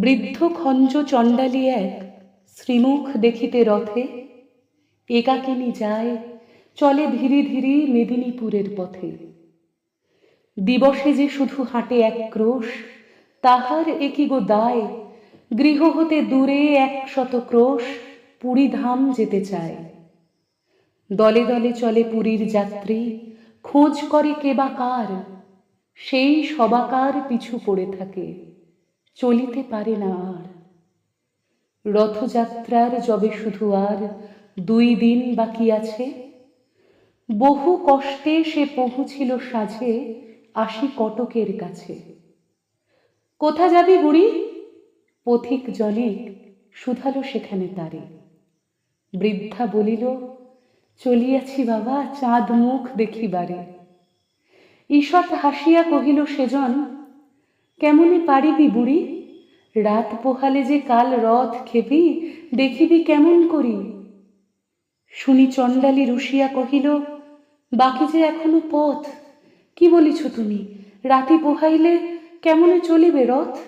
বৃদ্ধ খঞ্জ চণ্ডালী এক শ্রীমুখ দেখিতে রথে, একাকিনী যায়, চলে ধীরে ধীরে মেদিনীপুরের পথে। দিবসে যে শুধু হাঁটে এক ক্রোশ, তাহার একই গো দায়? গৃহ হতে দূরে একশত ক্রোশ, পুরী ধাম যেতে চায়। দলে দলে চলে পুরীর যাত্রী, খোঁজ করে কে বা কার? সেই সবাকার পিছু পড়ে থাকে। চলিতে পারে না আর। রথযাত্রার যবে শুধু আর দুই দিন বাকি আছে, বহু কষ্টে সে পৌঁছিল সাঝে আসি কটকের কাছে। কোথা যাবি বুড়ি? পথিক জনিক শুধালো সেখানে তারে। বৃদ্ধা বলিল, চলিয়াছি বাবা, চাঁদ মুখ দেখিবারে। ঈষৎ হাসিয়া কহিল, সেজন কেমনে পারিবি বুড়ি? রাত পোহালে যে কাল রথ খেপি, দেখিবি কেমন করি? শুনি চণ্ডালী রুশিয়া কহিল, বাকি যে এখনও পথ, কি বলিছ তুমি? রাতি পোহাইলে কেমনে চলিবে রথ?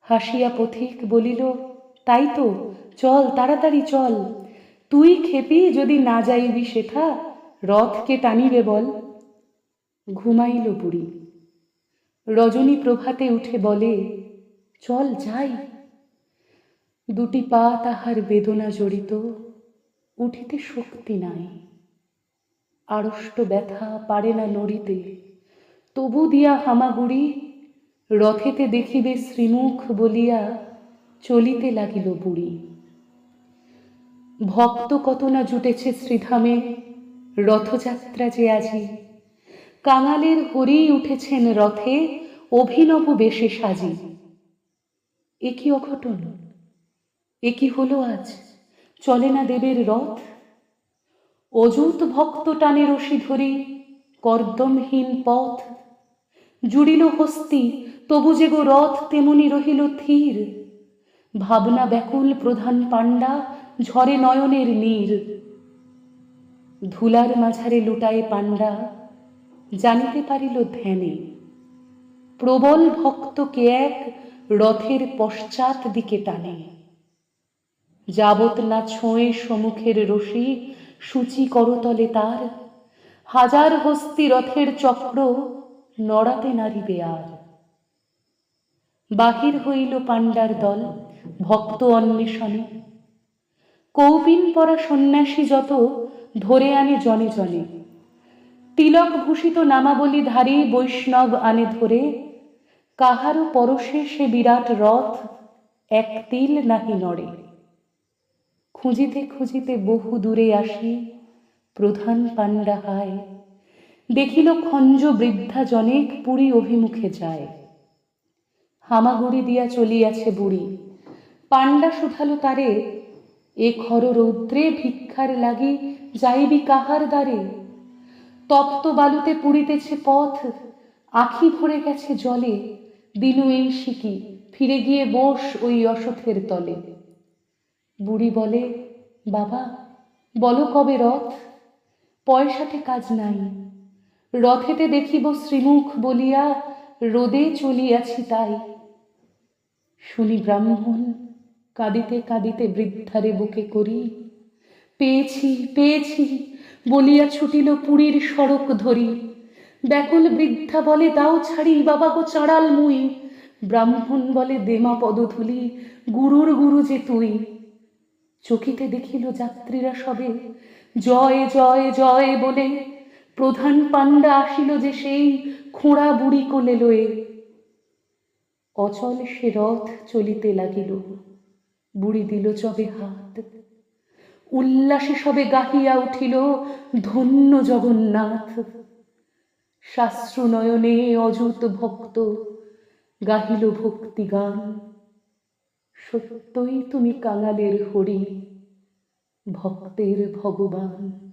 হাসিয়া পথিক বলিল, তাই তো, চল, তাড়াতাড়ি চল। তুই খেপি যদি না যাইবি সেথা, রথকে টানিবে বল। ঘুমাইল বুড়ি। রজনী প্রভাতে উঠে বলে, চল যাই। দুটি পা তাহার বেদনা জড়িত, উঠিতে শক্তি নাই। আড়ষ্ট ব্যথা পারে না নড়িতে, তবু দিয়া হামাগুড়ি, রথেতে দেখিবে শ্রীমুখ বলিয়া চলিতে লাগিল বুড়ি। ভক্ত কত না জুটেছে শ্রীধামে, রথযাত্রা যে আজি কাঙালের হরি উঠেছেন রথে, অভিনব বেশে সাজি। এ কি অঘটন? এ কি হলো আজ? চলে না দেবের রথ? অযুত ভক্ত টানে রশি ধরি, কর্দমহীন পথ। জুড়িল হস্তি, তবু যে গো রথ তেমনি রহিল থির ভাবনা ব্যাকুল প্রধান পাণ্ডা, ঝরে নয়নের নীর। ধুলার মাঝারে লুটায় পাণ্ডা জানিতে পারিল ধ্যানে। প্রবল ভক্তকে এক রথের পশ্চাৎ দিকে টানে। যাবত না ছোঁয়ে সমুখের রশি সূচি করতলে তার, হাজার হস্তি রথের চক্র নড়াতে নারিবে আর। বাহির হইল পাণ্ডার দল ভক্ত অন্বেষণে। কৌপিন পরা সন্ন্যাসী যত ধরে আনে জনে জনে। তিলক ভূষিত নামাবলী ধারী বৈষ্ণব আনে ধরে, কাহারও পরশে সে বিরাট রথ এক তিল নাহি নড়ে। খুঁজিতে খুঁজিতে বহু দূরে আসি, প্রধান পাণ্ডা হায়, দেখিল খঞ্জ বৃদ্ধা জনেক পুরী অভিমুখে যায়। হামাগুড়ি দিয়া চলিয়াছে বুড়ি, পাণ্ডা শুধালো তারে, এ খর রৌদ্রে ভিক্ষার লাগি যাইবি কাহার দ্বারে? তপ্ত বালুতে পুড়িতেছে পথ। আখি ভরে গেছে জলে। দিনু এই শিকি ফিরে গিয়ে বস ওই অসথের তলে। বুড়ি বলে, বাবা, বলো কবে রথ? পয়সাতে কাজ নাই। রথেতে দেখিব শ্রীমুখ বলিয়া, রোদে চলিয়াছি তাই। শুনি ব্রাহ্মণ, কাঁদিতে কাঁদিতে বৃদ্ধারে বুকে করি। পেয়েছি পেয়েছি বলিয়া ছুটিল পুরীর সড়ক ধরি। ব্যাকুল বৃদ্ধা বলে, দাও ছাড়ি, বাবা গো চাঁড়াল মুই। ব্রাহ্মণ বলে, দেমা পদধূলি, গুরুর গুরু যে তুই। চকিতে দেখিল যাত্রীরা সবে, জয় জয় জয় বলে। প্রধান পাণ্ডা আসিল যে সেই খোঁড়া বুড়ি কোলে লয়ে। অচল সে রথ চলিতে লাগিল। বুড়ি দিল চবে হাত। উল্লাসে সবে গাহিয়া উঠিল ধন্য জগন্নাথ। শাস্ত্র নয়নে অযুত ভক্ত গাহিল ভক্তি গান সত্যই তুমি কাঙালের হরি, ভক্তের ভগবান।